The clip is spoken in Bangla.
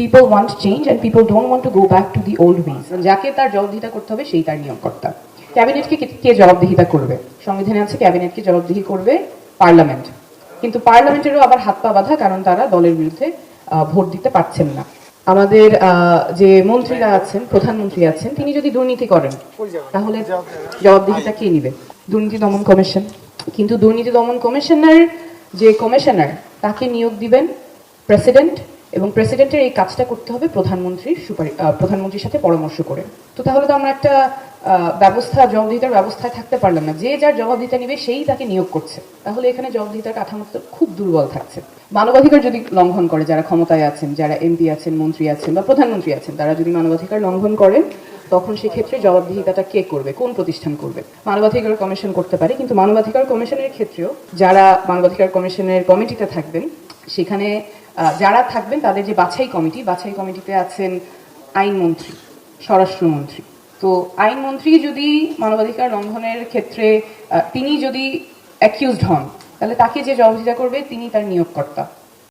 People want change and people don't want to go back to the old ways যাকে তার জবাবদিহিতা করতে হবে, সেই তার নিয়োগকর্তা। ক্যাবিনেটকে কে- জবাবদিহিতা করবে? সংবিধানে আছে ক্যাবিনেটকে জবাবদিহি করবে পার্লামেন্ট। কিন্তু পার্লামেন্টেরও আবার হাত পা বাঁধা, কারণ তারা দলের বিরুদ্ধে ভোট দিতে পারছেন না। আমাদের যে মন্ত্রীরা আছেন, প্রধানমন্ত্রী আছেন, তিনি যদি দুর্নীতি করেন, তাহলে জবাবদিহিতা কে নিবে? দুর্নীতি দমন কমিশন। কিন্তু দুর্নীতি দমন কমিশনের যে কমিশনার, তাকে নিয়োগ দিবেন প্রেসিডেন্ট এবং প্রেসিডেন্টের এই কাজটা করতে হবে প্রধানমন্ত্রীর সুপারি প্রধানমন্ত্রীর সাথে পরামর্শ করে। তো তাহলে তো আমরা একটা ব্যবস্থা, জবাবদিহিতার ব্যবস্থায় থাকতে পারলাম না। যে যার জবাবদিহিতা নিবে সেই তাকে নিয়োগ করছে। তাহলে এখানে জবাবদিহিতার কাঠামো খুব দুর্বল থাকছে। মানবাধিকার যদি লঙ্ঘন করে, যারা ক্ষমতায় আছেন, যারা এমপি আছেন, মন্ত্রী আছেন বা প্রধানমন্ত্রী আছেন, তারা যদি মানবাধিকার লঙ্ঘন করেন, তখন সেক্ষেত্রে জবাবদিহিতাটা কে করবে? কোন প্রতিষ্ঠান করবে? মানবাধিকার কমিশন করতে পারে, কিন্তু মানবাধিকার কমিশনের ক্ষেত্রেও যারা মানবাধিকার কমিশনের কমিটিতে থাকবেন, সেখানে যারা থাকবেন তাদের যে বাছাই কমিটি, বাছাই কমিটিতে আছেন আইনমন্ত্রী, স্বরাষ্ট্রমন্ত্রী। তো আইনমন্ত্রী যদি মানবাধিকার লঙ্ঘনের ক্ষেত্রে তিনি যদি অ্যাকিউজড হন, তাহলে তাকে যে জবাবদিহিতা করবে, তিনি তার নিয়োগকর্তা।